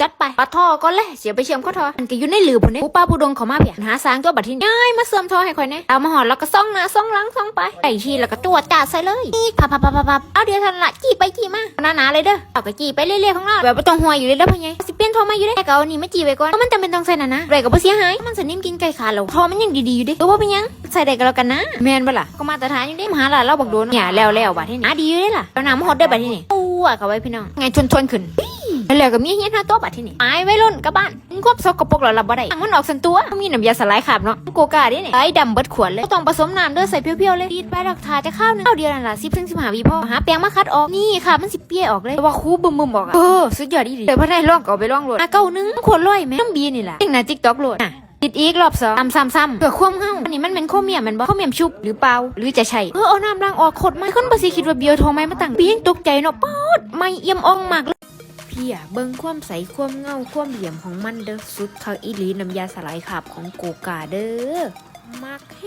จัดไปปะท่อก็เลยเสียไปเชื่อมข้อทอมันก็อยู่ในหลือพุ่นเนี่ยปูป้าปูดงเขามาเพียหาสางตัวบัดที่ง่ายมาเสื่อมทอให้ข่อยแน่เอามาหอดแล้วก็ซ่องน้าซ่องหลังซ่องไปไอ้ทีแล้วก็ตัวจ่าใส่เลยนี่พับพับพับพับเอาเดี๋ยวทันละจี้ไปจี้มาหนาๆเลยเด้อเอาก็จี้ไปเรื่อยๆข้างนอกแบบไม่ต้องห่วงอยู่เลยเด้อพ่อใหญ่สิเปลี่ยนทอมาอยู่ได้แต่ก็เอานี่ไม่จี้ไว้ก่อนเพราะมันจำเป็นต้องใส่นะนะไรก็บ่เสียหายมันสนิมกินไก่ขาเราทอมันยังดีๆอยู่เด้รู้ว่าเป็นยังใส่ได้ก็แล้วกันนะแมนบ่ล่ะก็มาตรฐานอยู่เด้มหาล่ะเราบอกโดนเนี่ยแล้วแล้วบัดที่หนี่อะดีอยู่เด้ล่ะแล้วน้ำมาฮอดได้บัดที่นี่อู้อะเขาไว้พี่น้องไงชวนขึ้น แล้วก็มีเฮียนหาตัวบัดที่นี่ไอ้ไว้รุ่นกับบ้านมันควบซกกระปรกแล้วรับบ่ได้มันออกสันตัวมีน้ำยาสลายขาบเนาะโกกาดิเนี่ยไอ้ดำเบิดขวดเลยต้องผสมน้ำเด้อใส่เพียวๆเลยดีดไปดอกทาจะข้าวนึงข้าเดียวนั่นล่ะ10ถึง15วิพ่อหาแป้งมาคัดออกนี่ค่ะมันสิเปี้ยออกเลยว่าคูบึมๆออกอะเออสุดยอดอีหลีเดี๋ยวพ่อได้ลองก็เอาไปลองโหลดอะเก้าหนึงขวดร้อยแม่น้ำบีนี่ล่ะเองนะ TikTok โหลดอะติดอีกรอบสองซ้ำซ้ำๆเพื่อความเฮ้าอันนี้มันเป็นข้าวเมียมันบ่ข้าวเมียมชุบหรือเปล่า หรือจะใช่เออเอาน้ำล้างออกขดไหมคนบ่สิคิดว่าเบียวโทรไหมมาตั้งปียังตกใจเนาะป๊อดไม่เอี่ยมอ่องมาก พี่อะเบิ่งความใสความเงาความเหลี่ยมของมันเด้อสุดเขาอีหลีน้ำยาสลายขับของโกกาเด้อมักเฮ